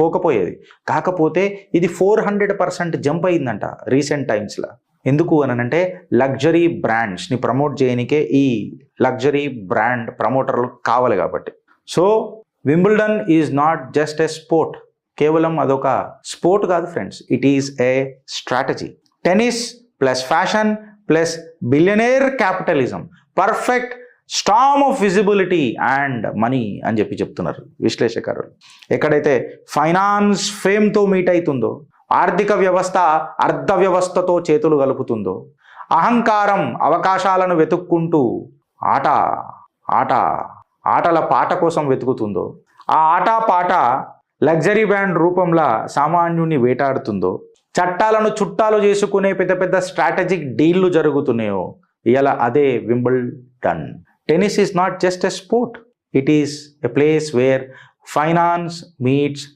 పోకపోయేది. కాకపోతే ఇది four hundred percent jump అయిందంట రీసెంట్ టైమ్స్లో. ఎందుకు అని అంటే లగ్జరీ బ్రాండ్స్ని ప్రమోట్ చేయనికే ఈ లగ్జరీ బ్రాండ్ ప్రమోటర్లు కావాలి కాబట్టి. So Wimbledon is not just a sport. కేవలం అదొక స్పోర్ట్ కాదు friends. It is a strategy. Tennis plus fashion plus billionaire capitalism. Perfect storm of visibility and money అని చెప్పి చెప్తున్నారు విశ్లేషకారులు. ఎక్కడైతే ఫైనాన్స్ ఫేమ్తో మీట్ అవుతుందో ఆర్థిక వ్యవస్థ అర్థ వ్యవస్థతో చేతులు కలుపుతుందో అహంకారం అవకాశాలను వెతుక్కుంటూ ఆట ఆట ఆటల పాట కోసం వెతుకుతుందో ఆ ఆట పాట లగ్జరీ బ్యాండ్ రూపంలో సామాన్యుని వేటాడుతుందో చట్టాలను చుట్టాలు చేసుకునే పెద్ద పెద్ద స్ట్రాటజిక్ డీళ్ళు జరుగుతున్నాయో ఇలా అదే Wimbledon Tennis is not just a sport. It is a place where finance meets